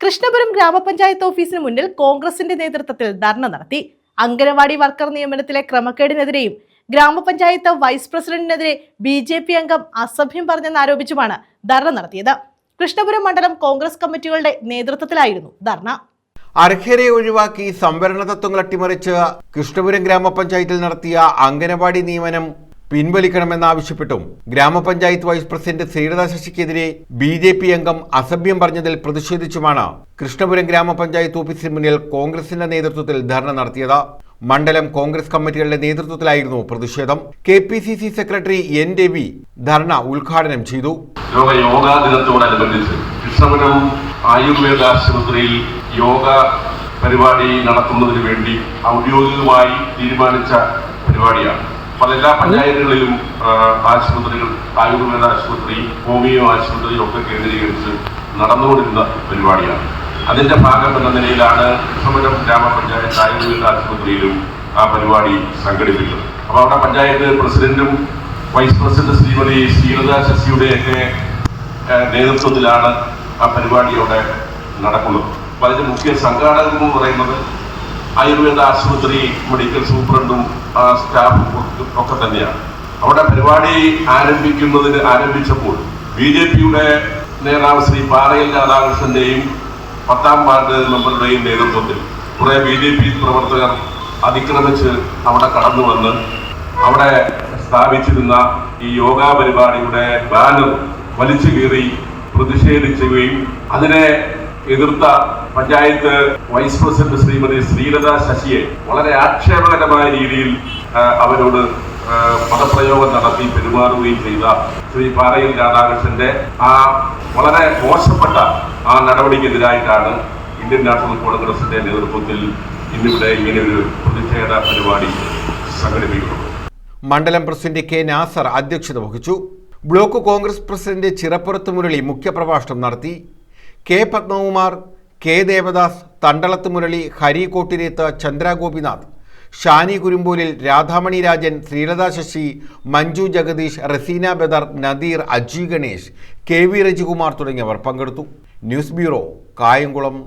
കൃഷ്ണപുരം ഗ്രാമപഞ്ചായത്ത് ഓഫീസിന് മുന്നിൽ കോൺഗ്രസിന്റെ നേതൃത്വത്തിൽ ധർണ നടത്തി. അംഗനവാടി വർക്കർ നിയമനത്തിലെ ക്രമക്കേടിനെതിരെയും ഗ്രാമപഞ്ചായത്ത് വൈസ് പ്രസിഡന്റിനെതിരെ ബി ജെ പി അംഗം അസഭ്യം പറഞ്ഞെന്നാരോപിച്ചുമാണ് ധർണ നടത്തിയത്. കൃഷ്ണപുരം മണ്ഡലം കോൺഗ്രസ് കമ്മിറ്റികളുടെ നേതൃത്വത്തിലായിരുന്നു ധർണ. അർഹരെ ഒഴിവാക്കി സംവരണ തത്വങ്ങൾ അട്ടിമറിച്ച് കൃഷ്ണപുരം ഗ്രാമപഞ്ചായത്തിൽ നടത്തിയ അംഗനവാടി നിയമനം പിൻവലിക്കണമെന്നാവശ്യപ്പെട്ടും ഗ്രാമപഞ്ചായത്ത് വൈസ് പ്രസിഡന്റ് ശ്രീലത ശശിക്കെതിരെ ബി ജെ പി അംഗം അസഭ്യം പറഞ്ഞതിൽ പ്രതിഷേധിച്ചുമാണ് കൃഷ്ണപുരം ഗ്രാമപഞ്ചായത്ത് ഓഫീസിന് മുന്നിൽ കോൺഗ്രസിന്റെ നേതൃത്വത്തിൽ ധർണ നടത്തിയത്. മണ്ഡലം കോൺഗ്രസ് കമ്മിറ്റികളുടെ നേതൃത്വത്തിലായിരുന്നു പ്രതിഷേധം. K P C C secretary N Ravi dharna ഉദ്ഘാടനം ചെയ്തു. ആയുർവേദ യോഗ പരിപാടി നടത്തുന്നതിന് വേണ്ടി ഔദ്യോഗികമായി തീരുമാനിച്ച പരിപാടിയാണ്. പല എല്ലാ പഞ്ചായത്തുകളിലും ആശുപത്രികൾ ആയുർവേദ ആശുപത്രി ഹോമിയോ ആശുപത്രി ഒക്കെ കേന്ദ്രീകരിച്ച് നടന്നുകൊണ്ടിരുന്ന പരിപാടിയാണ്. അതിന്റെ ഭാഗം എന്ന നിലയിലാണ് കൃഷ്ണപുരം ഗ്രാമപഞ്ചായത്ത് ആയുർവേദ ആശുപത്രിയിലും ആ പരിപാടി സംഘടിപ്പിച്ചത്. അപ്പോൾ അവിടെ പഞ്ചായത്ത് പ്രസിഡന്റും വൈസ് പ്രസിഡന്റ് ശ്രീമതി ശ്രീലത ശശിയുടെയൊക്കെ നേതൃത്വത്തിലാണ് ആ പരിപാടി അവിടെ നടക്കുന്നത്. അപ്പൊ അതിന്റെ മുഖ്യ സംഘാടകം എന്ന് പറയുന്നത് ആയുർവേദ ആശുപത്രി മെഡിക്കൽ സൂപ്രണ്ടും സ്റ്റാഫും ഒക്കെ തന്നെയാണ്. അവിടെ പരിപാടി ആരംഭിക്കുന്നതിന് ആരംഭിച്ചപ്പോൾ ബി ജെ പിയുടെ നേതാവ് ശ്രീ പാറയിൽ രാധാകൃഷ്ണന്റെയും പത്താം വാർഡ് മെമ്പറുടെയും നേതൃത്വത്തിൽ കുറെ ബി ജെ പി പ്രവർത്തകർ അതിക്രമിച്ച് അവിടെ കടന്നു വന്ന് അവിടെ സ്ഥാപിച്ചിരുന്ന ഈ യോഗ പരിപാടിയുടെ ബാനർ വലിച്ചു കീറി പ്രതിഷേധിക്കുകയും അതിനെ എതിർത്ത പഞ്ചായത്ത് വൈസ് പ്രസിഡന്റ് ശ്രീമതി ശ്രീലത ശശിയെ വളരെ ആക്ഷേപകരമായ രീതിയിൽ അവരോട് പദപ്രയോഗം നടത്തി പെരുമാറുകയും ചെയ്ത ശ്രീ പാറയിൽ രാധാകൃഷ്ണന്റെ ആ വളരെ മോശപ്പെട്ട ആ നടപടിക്കെതിരായിട്ടാണ് ഇന്ത്യൻ നാഷണൽ കോൺഗ്രസിന്റെ നേതൃത്വത്തിൽ ഇന്നിവിടെ ഇങ്ങനെ ഒരു പ്രതിഷേധ പരിപാടി സംഘടിപ്പിക്കുന്നത്. മണ്ഡലം പ്രസിഡന്റ് കെ നാസർ അധ്യക്ഷത വഹിച്ചു. ബ്ലോക്ക് കോൺഗ്രസ് പ്രസിഡന്റ് ചിറപ്പുറത്ത് മുരളി മുഖ്യപ്രഭാഷണം നടത്തി. K Padmakumar K Devadas Thandalath Murali Hari Kottireth Chandra Gopinath Shani Kurumbolil Radhamani Rajan Sreelatha Sasi Manju Jagadeesh Raseena Badar Nadeer Aji Ganesh K V Rajikumar തുടങ്ങിയവർ പങ്കെടുത്തു. News bureau Kayamkulam.